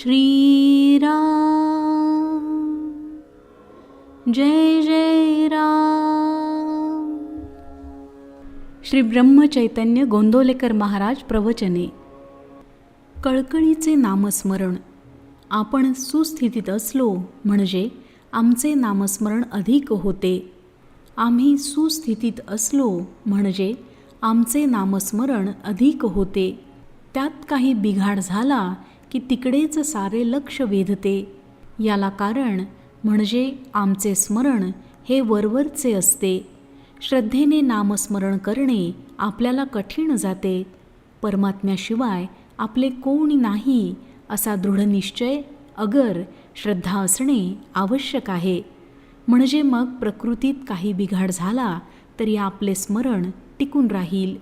श्रीराम। जय जय राम। श्री ब्रह्मचैतन्य गोंदोलेकर महाराज प्रवचने। कळकळीचे नामस्मरण। आपण सुस्थितीत असलो म्हणजे आमचे नामस्मरण अधिक होते। आम्ही सुस्थितीत असलो म्हणजे आमचे नामस्मरण अधिक होते। त्यात काही बिघाड झाला की तिकडेच सारे लक्ष वेधते. याला कारण म्हणजे आमचे स्मरण हे वरवरचे असते. श्रद्धेने नामस्मरण करणे आपल्याला कठीण जाते. परमात्म्याशिवाय आपले कोणी नाही असा दृढनिश्चय अगर श्रद्धा असणे आवश्यक आहे. म्हणजे मग प्रकृतीत काही बिघाड झाला तरी आपले स्मरण टिकून राहील.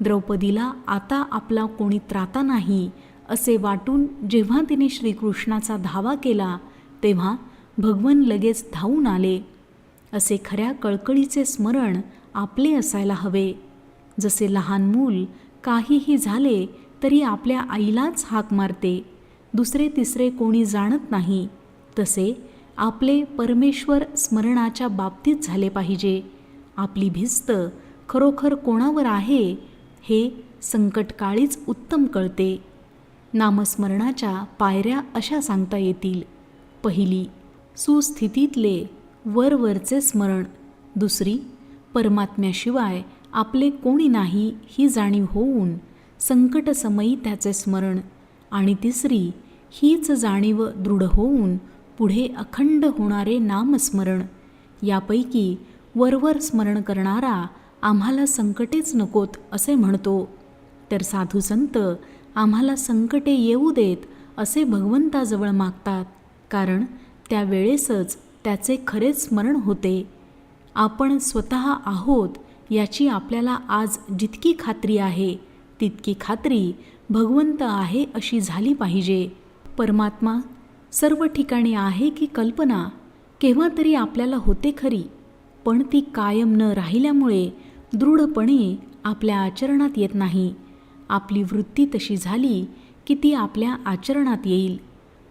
द्रौपदीला आता आपला कोणी त्राता नाही असे वाटून जेव्हा तिने श्रीकृष्णाचा धावा केला तेव्हा भगवन लगेच धावून आले. असे खऱ्या कळकळीचे स्मरण आपले असायला हवे. जसे लहान मूल काहीही झाले तरी आपल्या आईलाच हाक मारते. दुसरे तिसरे कोणी जाणत नाही. तसे आपले परमेश्वर स्मरणाच्या बाबतीत झाले पाहिजे. आपली भिस्त खरोखर कोणावर आहे हे संकटकाळीच उत्तम कळते. नामस्मरणाच्या पायऱ्या अशा सांगता येतील. पहिली सुस्थितीतले वरवरचे स्मरण. दुसरी परमात्म्याशिवाय आपले कोणी नाही ही जाणीव होऊन संकटसमयी त्याचे स्मरण. आणि तिसरी हीच जाणीव दृढ होऊन पुढे अखंड होणारे नामस्मरण. यापैकी वरवर स्मरण करणारा आम्हाला संकटेच नकोत असे म्हणतो. तर साधू संत आम्हाला संकटे येऊ देत असे भगवंताजवळ मागतात कारण त्यावेळेसच त्याचे खरेच स्मरण होते. आपण स्वतः आहोत याची आपल्याला आज जितकी खात्री आहे तितकी खात्री भगवंत आहे अशी झाली पाहिजे. परमात्मा सर्व ठिकाणी आहे की कल्पना केव्हा तरी आपल्याला होते खरी पण ती कायम न राहिल्यामुळे दृढपणे आपल्या आचरणात येत नाही. आपली वृत्ती तशी झाली की ती आपल्या आचरणात येईल.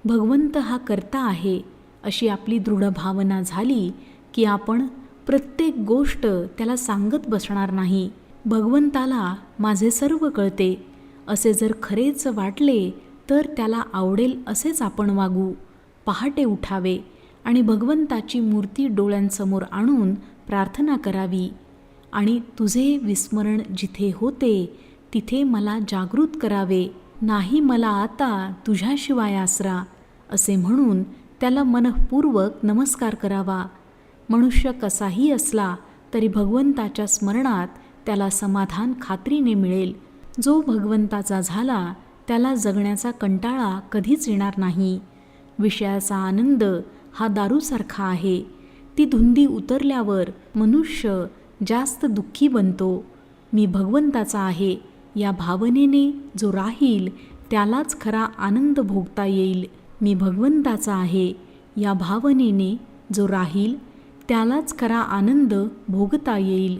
भगवंत हा करता आहे अशी आपली दृढ भावना झाली की आपण प्रत्येक गोष्ट त्याला सांगत बसणार नाही. भगवंताला माझे सर्व कळते. असे जर खरेच वाटले तर त्याला आवडेल असेच आपण वागू. पहाटे उठावे आणि भगवंताची मूर्ती डोळ्यांसमोर आणून प्रार्थना करावी. आणि तुझे विस्मरण जिथे होते तिथे मला जागृत करावे. नाही मला आता तुझ्याशिवाय आसरा असे म्हणून त्याला मनःपूर्वक नमस्कार करावा. मनुष्य कसाही असला तरी भगवंताच्या स्मरणात त्याला समाधान खात्रीने मिळेल. जो भगवंताचा झाला त्याला जगण्याचा कंटाळा कधीच येणार नाही. विषयाचा आनंद हा दारूसारखा आहे. ती धुंदी उतरल्यावर मनुष्य जास्त दुःखी बनतो. मी भगवंताचा आहे. या भावनेने जो राहील त्यालाच खरा आनंद भोगता येईल. मी भगवंताचा आहे. या भावनेने जो राहील त्यालाच खरा आनंद भोगता येईल.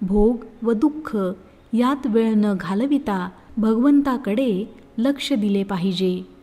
भोग व दुःख यात वेळ न घालविता भगवंताकडे लक्ष दिले पाहिजे.